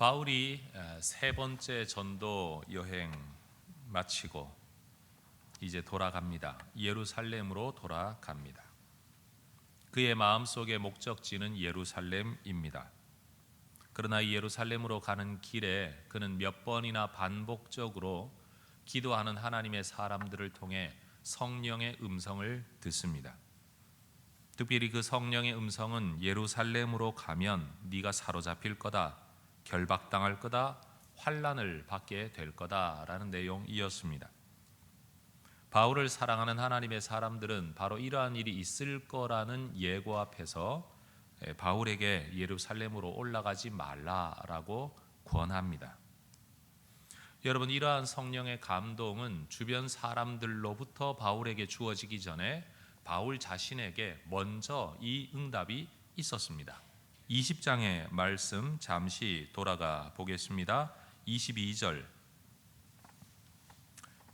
바울이 세 번째 전도 여행 마치고 이제 돌아갑니다. 예루살렘으로 돌아갑니다. 그의 마음속의 목적지는 예루살렘입니다. 그러나 예루살렘으로 가는 길에 그는 몇 번이나 반복적으로 기도하는 하나님의 사람들을 통해 성령의 음성을 듣습니다. 특별히 그 성령의 음성은 예루살렘으로 가면 네가 사로잡힐 거다, 결박당할 거다, 환란을 받게 될 거다라는 내용이었습니다. 바울을 사랑하는 하나님의 사람들은 바로 이러한 일이 있을 거라는 예고 앞에서 바울에게 예루살렘으로 올라가지 말라라고 권합니다. 여러분 이러한 성령의 감동은 주변 사람들로부터 바울에게 주어지기 전에 바울 자신에게 먼저 이 응답이 있었습니다. 20장의 말씀 잠시 돌아가 보겠습니다. 22절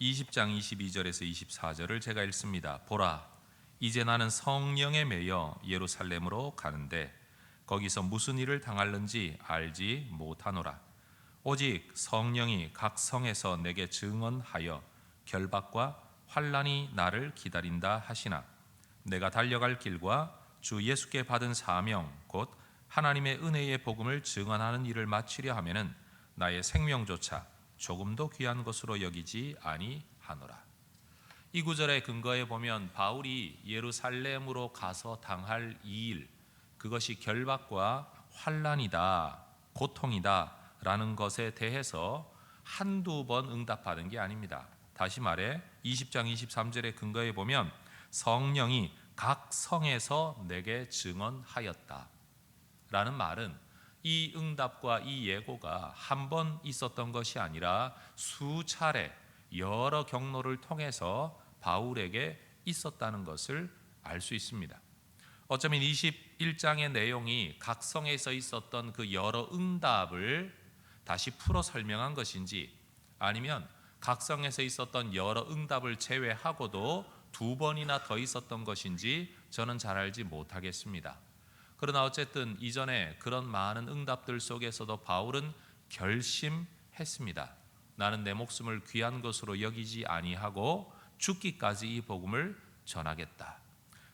20장 22절에서 24절을 제가 읽습니다. 보라 이제 나는 성령에 매여 예루살렘으로 가는데 거기서 무슨 일을 당할는지 알지 못하노라 오직 성령이 각 성에서 내게 증언하여 결박과 환란이 나를 기다린다 하시나 내가 달려갈 길과 주 예수께 받은 사명 곧 하나님의 은혜의 복음을 증언하는 일을 마치려 하면은 나의 생명조차 조금도 귀한 것으로 여기지 아니하노라. 이 구절의 근거에 보면 바울이 예루살렘으로 가서 당할 이 일, 그것이 결박과 환란이다, 고통이다라는 것에 대해서 한두 번 응답받은 게 아닙니다. 다시 말해 20장 23절의 근거에 보면 성령이 각 성에서 내게 증언하였다. 라는 말은 이 응답과 이 예고가 한 번 있었던 것이 아니라 수차례 여러 경로를 통해서 바울에게 있었다는 것을 알 수 있습니다. 어쩌면 21장의 내용이 각 성에서 있었던 그 여러 응답을 다시 풀어 설명한 것인지 아니면 각 성에서 있었던 여러 응답을 제외하고도 두 번이나 더 있었던 것인지 저는 잘 알지 못하겠습니다. 그러나 어쨌든 이전에 그런 많은 응답들 속에서도 바울은 결심했습니다. 나는 내 목숨을 귀한 것으로 여기지 아니하고 죽기까지 이 복음을 전하겠다.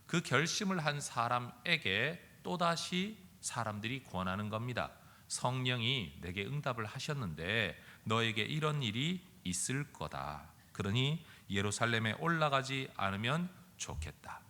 그 결심을 한 사람에게 또다시 사람들이 권하는 겁니다. 성령이 내게 응답을 하셨는데 너에게 이런 일이 있을 거다. 그러니 예루살렘에 올라가지 않으면 좋겠다.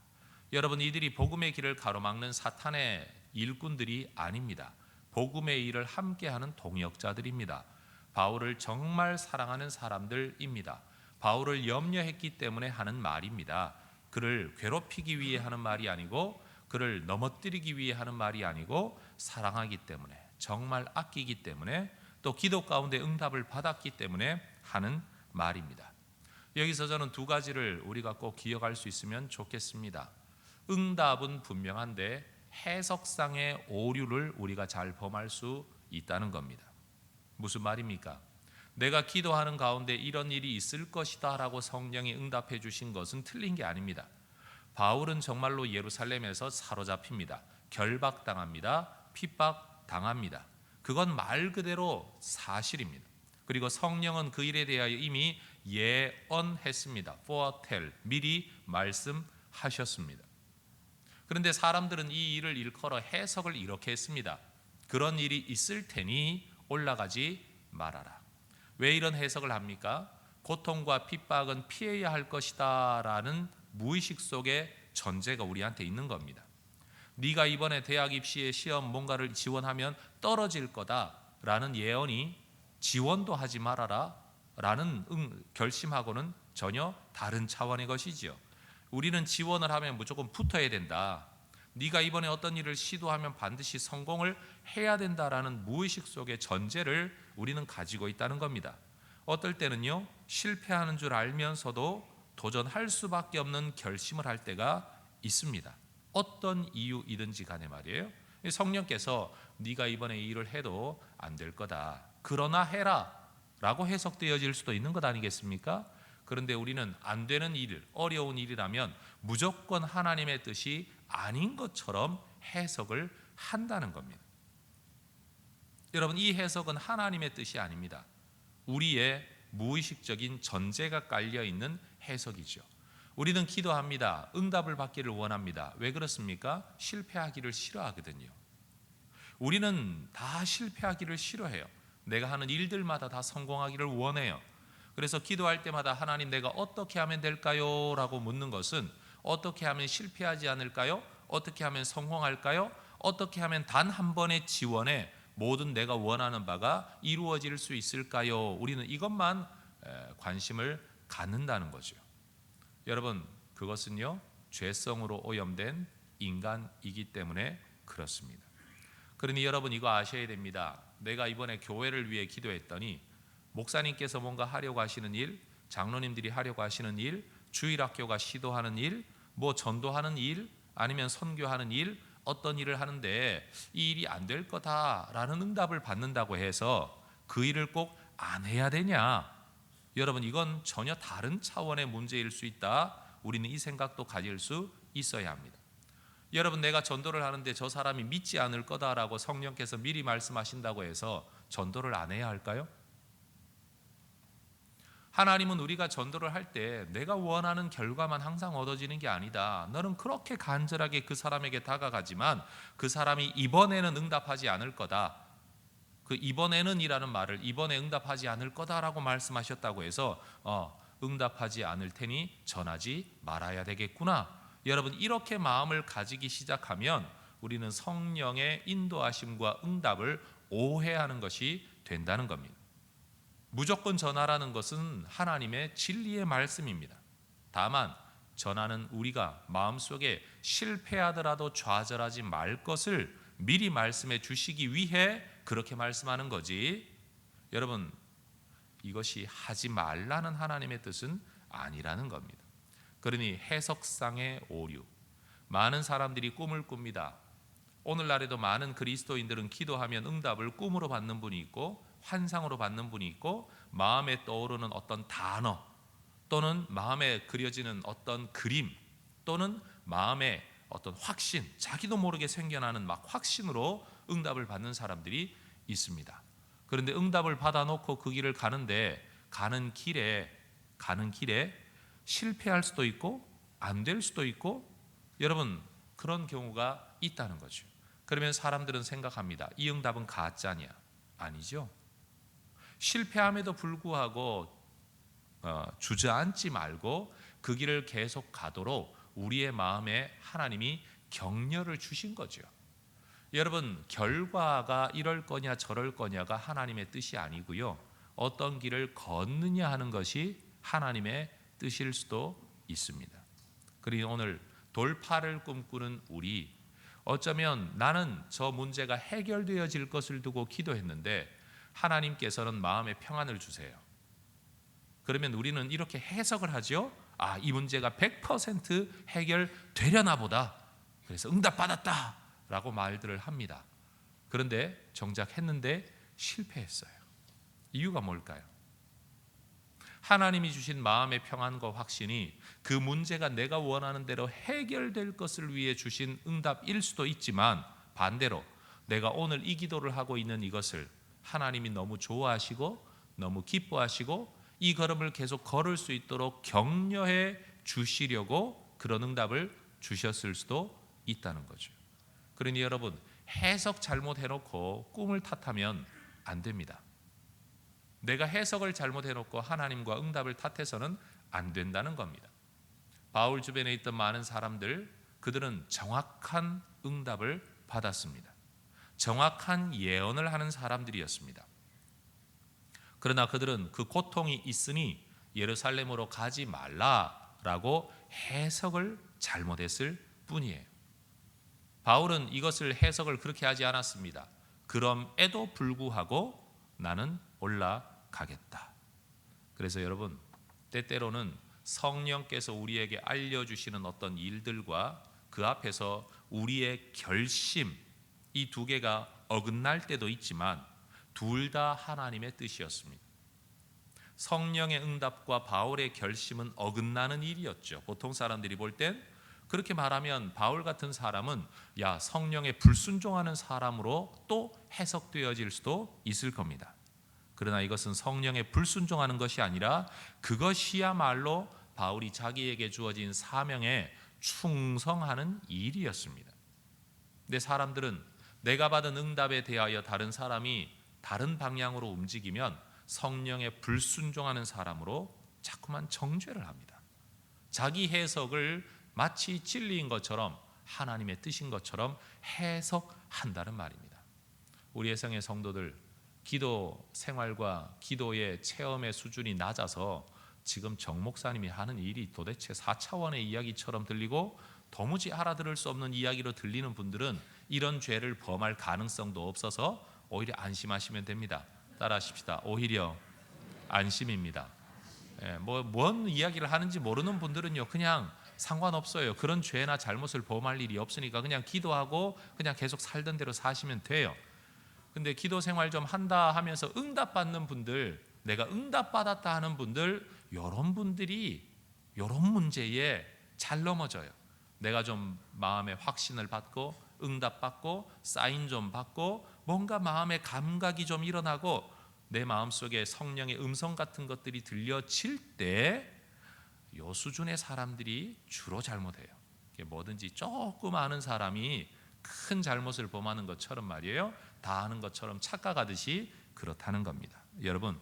여러분 이들이 복음의 길을 가로막는 사탄의 일꾼들이 아닙니다. 복음의 일을 함께하는 동역자들입니다. 바울을 정말 사랑하는 사람들입니다. 바울을 염려했기 때문에 하는 말입니다. 그를 괴롭히기 위해 하는 말이 아니고 그를 넘어뜨리기 위해 하는 말이 아니고 사랑하기 때문에 정말 아끼기 때문에 또 기도 가운데 응답을 받았기 때문에 하는 말입니다. 여기서 저는 두 가지를 우리가 꼭 기억할 수 있으면 좋겠습니다. 응답은 분명한데 해석상의 오류를 우리가 잘 범할 수 있다는 겁니다. 무슨 말입니까? 내가 기도하는 가운데 이런 일이 있을 것이다라고 성령이 응답해 주신 것은 틀린 게 아닙니다. 바울은 정말로 예루살렘에서 사로잡힙니다. 결박당합니다. 핍박당합니다. 그건 말 그대로 사실입니다. 그리고 성령은 그 일에 대하여 이미 예언했습니다. foretell 미리 말씀하셨습니다. 그런데 사람들은 이 일을 일컬어 해석을 이렇게 했습니다. 그런 일이 있을 테니 올라가지 말아라. 왜 이런 해석을 합니까? 고통과 핍박은 피해야 할 것이다라는 무의식 속의 전제가 우리한테 있는 겁니다. 네가 이번에 대학 입시에 시험 뭔가를 지원하면 떨어질 거다라는 예언이 지원도 하지 말아라 라는 응, 결심하고는 전혀 다른 차원의 것이지요. 우리는 지원을 하면 무조건 붙어야 된다. 네가 이번에 어떤 일을 시도하면 반드시 성공을 해야 된다라는 무의식 속의 전제를 우리는 가지고 있다는 겁니다. 어떨 때는요 실패하는 줄 알면서도 도전할 수밖에 없는 결심을 할 때가 있습니다. 어떤 이유이든지 간에 말이에요. 성령께서 네가 이번에 이 일을 해도 안 될 거다. 그러나 해라라고 해석되어질 수도 있는 것 아니겠습니까? 그런데 우리는 안 되는 일, 어려운 일이라면 무조건 하나님의 뜻이 아닌 것처럼 해석을 한다는 겁니다. 여러분 이 해석은 하나님의 뜻이 아닙니다. 우리의 무의식적인 전제가 깔려 있는 해석이죠. 우리는 기도합니다. 응답을 받기를 원합니다. 왜 그렇습니까? 실패하기를 싫어하거든요. 우리는 다 실패하기를 싫어해요. 내가 하는 일들마다 다 성공하기를 원해요. 그래서 기도할 때마다 하나님 내가 어떻게 하면 될까요? 라고 묻는 것은 어떻게 하면 실패하지 않을까요? 어떻게 하면 성공할까요? 어떻게 하면 단 한 번의 지원에 모든 내가 원하는 바가 이루어질 수 있을까요? 우리는 이것만 관심을 갖는다는 거죠. 여러분, 그것은요, 죄성으로 오염된 인간이기 때문에 그렇습니다. 그러니 여러분 이거 아셔야 됩니다. 내가 이번에 교회를 위해 기도했더니 목사님께서 뭔가 하려고 하시는 일, 장로님들이 하려고 하시는 일, 주일 학교가 시도하는 일, 뭐 전도하는 일, 아니면 선교하는 일, 어떤 일을 하는데 이 일이 안 될 거다라는 응답을 받는다고 해서 그 일을 꼭 안 해야 되냐? 여러분 이건 전혀 다른 차원의 문제일 수 있다. 우리는 이 생각도 가질 수 있어야 합니다. 여러분 내가 전도를 하는데 저 사람이 믿지 않을 거다라고 성령께서 미리 말씀하신다고 해서 전도를 안 해야 할까요? 하나님은 우리가 전도를 할 때 내가 원하는 결과만 항상 얻어지는 게 아니다. 너는 그렇게 간절하게 그 사람에게 다가가지만 그 사람이 이번에는 응답하지 않을 거다. 그 이번에는이라는 말을 이번에 응답하지 않을 거다라고 말씀하셨다고 해서 어, 응답하지 않을 테니 전하지 말아야 되겠구나. 여러분 이렇게 마음을 가지기 시작하면 우리는 성령의 인도하심과 응답을 오해하는 것이 된다는 겁니다. 무조건 전하라는 것은 하나님의 진리의 말씀입니다. 다만 전하는 우리가 마음속에 실패하더라도 좌절하지 말 것을 미리 말씀해 주시기 위해 그렇게 말씀하는 거지. 여러분 이것이 하지 말라는 하나님의 뜻은 아니라는 겁니다. 그러니 해석상의 오류. 많은 사람들이 꿈을 꿉니다. 오늘날에도 많은 그리스도인들은 기도하면 응답을 꿈으로 받는 분이 있고 환상으로 받는 분이 있고 마음에 떠오르는 어떤 단어 또는 마음에 그려지는 어떤 그림 또는 마음에 어떤 확신, 자기도 모르게 생겨나는 막 확신으로 응답을 받는 사람들이 있습니다. 그런데 응답을 받아놓고 그 길을 가는데 가는 길에 가는 길에 실패할 수도 있고 안 될 수도 있고 여러분 그런 경우가 있다는 거죠. 그러면 사람들은 생각합니다. 이 응답은 가짜냐? 아니죠. 실패함에도 불구하고 어, 주저앉지 말고 그 길을 계속 가도록 우리의 마음에 하나님이 격려를 주신 거죠. 여러분 결과가 이럴 거냐 저럴 거냐가 하나님의 뜻이 아니고요. 어떤 길을 걷느냐 하는 것이 하나님의 뜻일 수도 있습니다. 그리고 오늘 돌파를 꿈꾸는 우리 어쩌면 나는 저 문제가 해결되어질 것을 두고 기도했는데 하나님께서는 마음의 평안을 주세요. 그러면 우리는 이렇게 해석을 하죠. 아, 이 문제가 100% 해결되려나 보다. 그래서 응답 받았다. 라고 말들을 합니다. 그런데 정작 했는데 실패했어요. 이유가 뭘까요? 하나님이 주신 마음의 평안과 확신이 그 문제가 내가 원하는 대로 해결될 것을 위해 주신 응답일 수도 있지만 반대로 내가 오늘 이 기도를 하고 있는 이것을 하나님이 너무 좋아하시고 너무 기뻐하시고 이 걸음을 계속 걸을 수 있도록 격려해 주시려고 그런 응답을 주셨을 수도 있다는 거죠. 그러니 여러분 해석 잘못 해놓고 꿈을 탓하면 안 됩니다. 내가 해석을 잘못 해놓고 하나님과 응답을 탓해서는 안 된다는 겁니다. 바울 주변에 있던 많은 사람들 그들은 정확한 응답을 받았습니다. 정확한 예언을 하는 사람들이었습니다. 그러나 그들은 그 고통이 있으니 예루살렘으로 가지 말라라고 해석을 잘못했을 뿐이에요. 바울은 이것을 해석을 그렇게 하지 않았습니다. 그럼에도 불구하고 나는 올라가겠다. 그래서 여러분 때때로는 성령께서 우리에게 알려주시는 어떤 일들과 그 앞에서 우리의 결심 이 두 개가 어긋날 때도 있지만 둘 다 하나님의 뜻이었습니다. 성령의 응답과 바울의 결심은 어긋나는 일이었죠. 보통 사람들이 볼 땐 그렇게 말하면 바울 같은 사람은 야 성령에 불순종하는 사람으로 또 해석되어질 수도 있을 겁니다. 그러나 이것은 성령에 불순종하는 것이 아니라 그것이야말로 바울이 자기에게 주어진 사명에 충성하는 일이었습니다. 근데 사람들은 내가 받은 응답에 대하여 다른 사람이 다른 방향으로 움직이면 성령에 불순종하는 사람으로 자꾸만 정죄를 합니다. 자기 해석을 마치 진리인 것처럼 하나님의 뜻인 것처럼 해석한다는 말입니다. 우리 성의 성도들 기도 생활과 기도의 체험의 수준이 낮아서 지금 정 목사님이 하는 일이 도대체 4차원의 이야기처럼 들리고 도무지 알아들을 수 없는 이야기로 들리는 분들은 이런 죄를 범할 가능성도 없어서 오히려 안심하시면 됩니다. 따라하십시다. 오히려 안심입니다. 예, 뭐뭔 이야기를 하는지 모르는 분들은요 그냥 상관없어요. 그런 죄나 잘못을 범할 일이 없으니까 그냥 기도하고 그냥 계속 살던 대로 사시면 돼요. 근데 기도 생활 좀 한다 하면서 응답 받는 분들, 내가 응답 받았다 하는 분들, 이런 분들이 이런 문제에 잘 넘어져요. 내가 좀 마음의 확신을 받고 응답 받고 사인 좀 받고 뭔가 마음의 감각이 좀 일어나고 내 마음속에 성령의 음성 같은 것들이 들려질 때 요 수준의 사람들이 주로 잘못해요. 뭐든지 조금 아는 사람이 큰 잘못을 범하는 것처럼 말이에요. 다 아는 것처럼 착각하듯이 그렇다는 겁니다. 여러분,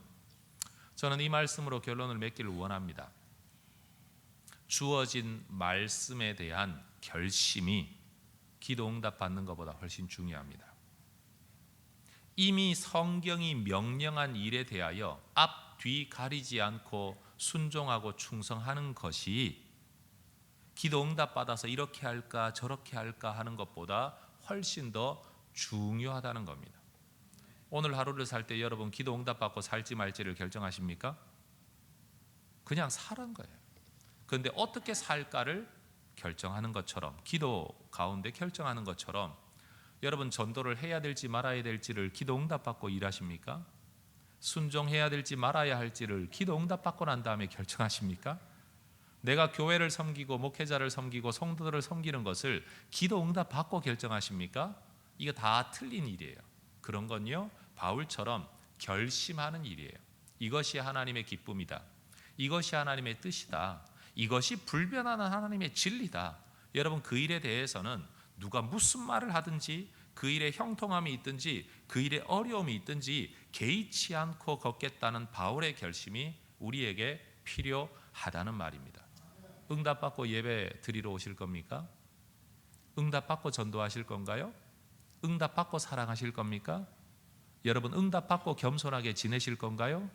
저는 이 말씀으로 결론을 맺기를 원합니다. 주어진 말씀에 대한 결심이 기도 응답 받는 것보다 훨씬 중요합니다. 이미 성경이 명령한 일에 대하여 앞, 뒤 가리지 않고 순종하고 충성하는 것이 기도 응답 받아서 이렇게 할까 저렇게 할까 하는 것보다 훨씬 더 중요하다는 겁니다. 오늘 하루를 살 때 여러분 기도 응답 받고 살지 말지를 결정하십니까? 그냥 사는 거예요. 그런데 어떻게 살까를 결정하는 것처럼 기도 가운데 결정하는 것처럼 여러분 전도를 해야 될지 말아야 될지를 기도 응답 받고 일하십니까? 순종해야 될지 말아야 할지를 기도 응답 받고 난 다음에 결정하십니까? 내가 교회를 섬기고 목회자를 섬기고 성도들을 섬기는 것을 기도 응답 받고 결정하십니까? 이거 다 틀린 일이에요. 그런 건요. 바울처럼 결심하는 일이에요. 이것이 하나님의 기쁨이다. 이것이 하나님의 뜻이다. 이것이 불변하는 하나님의 진리다. 여러분 그 일에 대해서는 누가 무슨 말을 하든지 그 일에 형통함이 있든지 그 일에 어려움이 있든지 개의치 않고 걷겠다는 바울의 결심이 우리에게 필요하다는 말입니다. 응답받고 예배 드리러 오실 겁니까? 응답받고 전도하실 건가요? 응답받고 사랑하실 겁니까? 여러분 응답받고 겸손하게 지내실 건가요?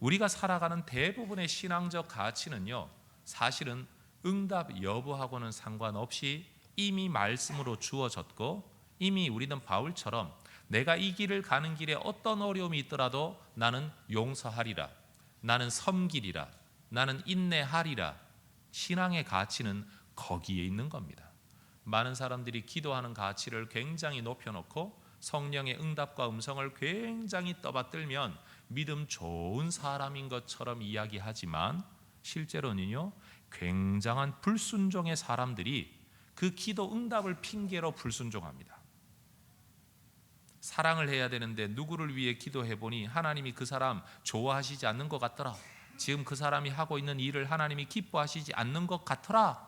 우리가 살아가는 대부분의 신앙적 가치는요. 사실은 응답 여부하고는 상관없이 이미 말씀으로 주어졌고 이미 우리는 바울처럼 내가 이 길을 가는 길에 어떤 어려움이 있더라도 나는 용서하리라. 나는 섬기리라. 나는 인내하리라. 신앙의 가치는 거기에 있는 겁니다. 많은 사람들이 기도하는 가치를 굉장히 높여놓고 성령의 응답과 음성을 굉장히 떠받들면 믿음 좋은 사람인 것처럼 이야기하지만 실제로는요 굉장한 불순종의 사람들이 그 기도 응답을 핑계로 불순종합니다. 사랑을 해야 되는데 누구를 위해 기도해 보니 하나님이 그 사람 좋아하시지 않는 것 같더라. 지금 그 사람이 하고 있는 일을 하나님이 기뻐하시지 않는 것 같더라.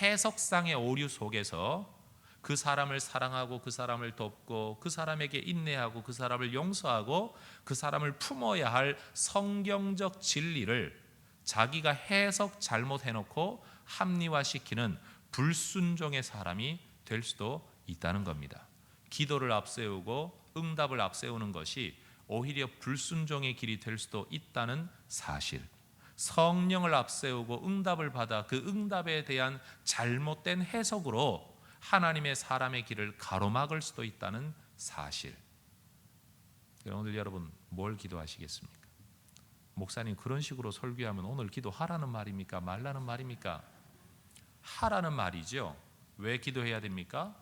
해석상의 오류 속에서 그 사람을 사랑하고 그 사람을 돕고 그 사람에게 인내하고 그 사람을 용서하고 그 사람을 품어야 할 성경적 진리를 자기가 해석 잘못해 놓고 합리화시키는 불순종의 사람이 될 수도 있다는 겁니다. 기도를 앞세우고 응답을 앞세우는 것이 오히려 불순종의 길이 될 수도 있다는 사실. 성령을 앞세우고 응답을 받아 그 응답에 대한 잘못된 해석으로 하나님의 사람의 길을 가로막을 수도 있다는 사실. 오늘 여러분 뭘 기도하시겠습니까? 목사님 그런 식으로 설교하면 오늘 기도하라는 말입니까? 말라는 말입니까? 하라는 말이죠. 왜 기도해야 됩니까?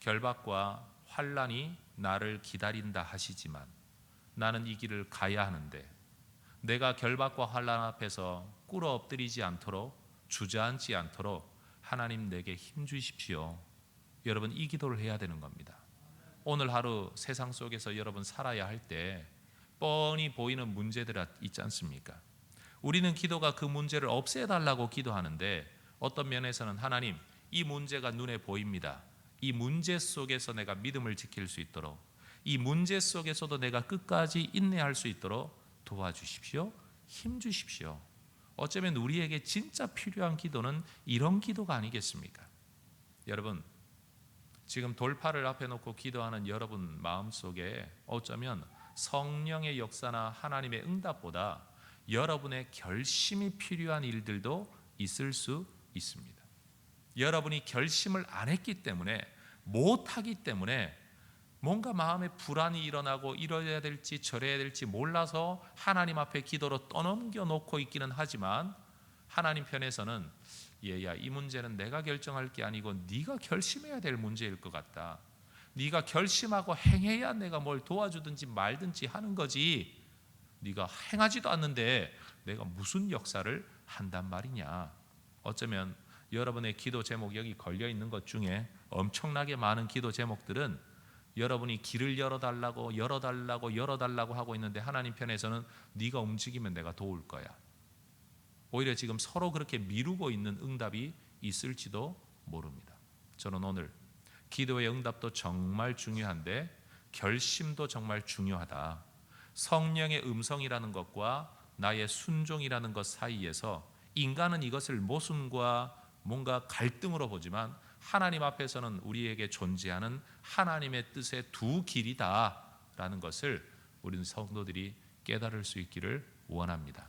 결박과 환란이 나를 기다린다 하시지만 나는 이 길을 가야 하는데 내가 결박과 환란 앞에서 꿇어 엎드리지 않도록 주저앉지 않도록 하나님 내게 힘 주십시오. 여러분 이 기도를 해야 되는 겁니다. 오늘 하루 세상 속에서 여러분 살아야 할 때 뻔히 보이는 문제들 있지 않습니까? 우리는 기도가 그 문제를 없애달라고 기도하는데 어떤 면에서는 하나님 이 문제가 눈에 보입니다. 이 문제 속에서 내가 믿음을 지킬 수 있도록 이 문제 속에서도 내가 끝까지 인내할 수 있도록 도와주십시오. 힘 주십시오. 어쩌면 우리에게 진짜 필요한 기도는 이런 기도가 아니겠습니까? 여러분 지금 돌파를 앞에 놓고 기도하는 여러분 마음속에 어쩌면 성령의 역사나 하나님의 응답보다 여러분의 결심이 필요한 일들도 있을 수 있습니다. 여러분이 결심을 안 했기 때문에 못 하기 때문에 뭔가 마음에 불안이 일어나고 이래야 될지 저래야 될지 몰라서 하나님 앞에 기도로 떠넘겨 놓고 있기는 하지만 하나님 편에서는 얘야 이 문제는 내가 결정할 게 아니고 네가 결심해야 될 문제일 것 같다. 네가 결심하고 행해야 내가 뭘 도와주든지 말든지 하는 거지. 네가 행하지도 않는데 내가 무슨 역사를 한단 말이냐. 어쩌면 여러분의 기도 제목 여기 걸려 있는 것 중에 엄청나게 많은 기도 제목들은 여러분이 길을 열어 달라고 열어 달라고 열어 달라고 하고 있는데 하나님 편에서는 네가 움직이면 내가 도울 거야. 오히려 지금 서로 그렇게 미루고 있는 응답이 있을지도 모릅니다. 저는 오늘 기도의 응답도 정말 중요한데 결심도 정말 중요하다. 성령의 음성이라는 것과 나의 순종이라는 것 사이에서 인간은 이것을 모순과 뭔가 갈등으로 보지만 하나님 앞에서는 우리에게 존재하는 하나님의 뜻의 두 길이다라는 것을 우리는 성도들이 깨달을 수 있기를 원합니다.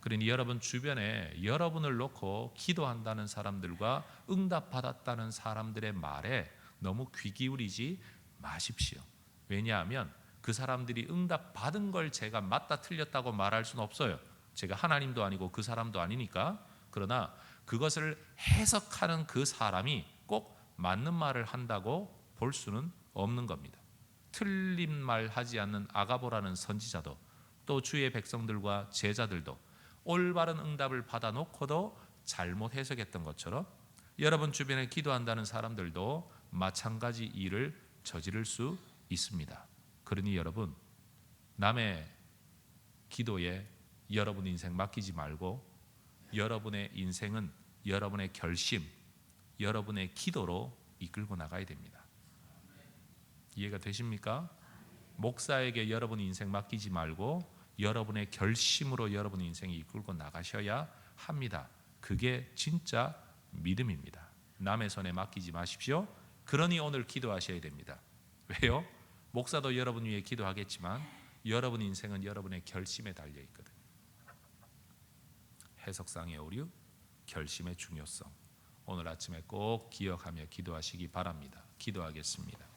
그러니 여러분 주변에 여러분을 놓고 기도한다는 사람들과 응답받았다는 사람들의 말에 너무 귀 기울이지 마십시오. 왜냐하면 그 사람들이 응답 받은 걸 제가 맞다 틀렸다고 말할 수는 없어요. 제가 하나님도 아니고 그 사람도 아니니까. 그러나 그것을 해석하는 그 사람이 꼭 맞는 말을 한다고 볼 수는 없는 겁니다. 틀린 말 하지 않는 아가보라는 선지자도 또 주의 백성들과 제자들도 올바른 응답을 받아 놓고도 잘못 해석했던 것처럼 여러분 주변에 기도한다는 사람들도 마찬가지 일을 저지를 수 있습니다. 그러니 여러분 남의 기도에 여러분 인생 맡기지 말고 여러분의 인생은 여러분의 결심, 여러분의 기도로 이끌고 나가야 됩니다. 이해가 되십니까? 목사에게 여러분 인생 맡기지 말고 여러분의 결심으로 여러분 인생이 이끌고 나가셔야 합니다. 그게 진짜 믿음입니다. 남의 손에 맡기지 마십시오. 그러니 오늘 기도하셔야 됩니다. 왜요? 목사도 여러분 위해 기도하겠지만 여러분 인생은 여러분의 결심에 달려 있거든. 해석상의 오류, 결심의 중요성. 오늘 아침에 꼭 기억하며 기도하시기 바랍니다. 기도하겠습니다.